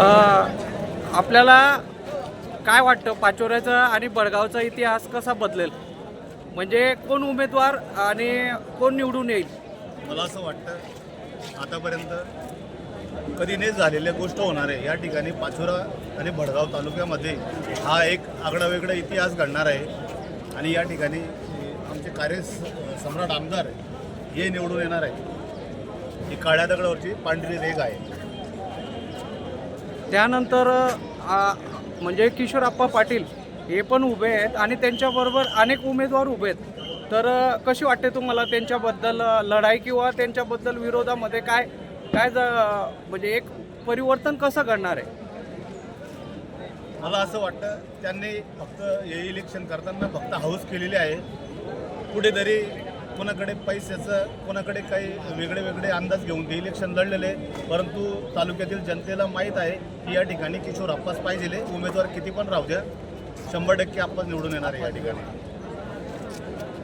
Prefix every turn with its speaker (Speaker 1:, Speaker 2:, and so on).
Speaker 1: आपल्याला काय वाटतं? पाचोऱ्याचा आणि बडगावचा इतिहास कसा बदलेल? म्हणजे कोण उमेदवार आणि कोण निवडून येईल?
Speaker 2: मला असं वाटतं आतापर्यंत कधी नाही झालेल्या गोष्ट होणार आहे. या ठिकाणी पाचोरा आणि भडगाव तालुक्यामध्ये हा एक आगडावेगळा इतिहास घडणार आहे. आणि या ठिकाणी आमचे कार्य स- सम्राट आमदार हे निवडून येणार आहे. ही काळ्या दगडावरची पांढरी रेग आहे.
Speaker 1: त्यानंतर म्हणजे म्हणजे किशोरप्पा पाटील हे पण उभे आहेत आणि त्यांच्याबरोबर अनेक उमेदवार उभे आहेत. तर कशी वाटते तुम्हाला त्यांच्याबद्दल लढाई किंवा त्यांच्याबद्दल विरोधामध्ये काय काय ज- म्हणजे एक परिवर्तन कसं घडणार आहे?
Speaker 2: मला असं वाटतं त्यांनी फक्त हे इलेक्शन करताना फक्त हाऊस केलेली आहे. कुठेतरी कोणाकडे पैशाचं कोणाकडे काही वेगळे वेगळे अंदाज घेऊन ते इलेक्शन लढलेले परंतु तालुक्यातील जनतेला माहीत आहे की या ठिकाणी किशोर आप्पास पाहिजे उमेदवार किती पण राहू द्या. शंभर टक्के आप्पास निवडून येणार आहे या ठिकाणी.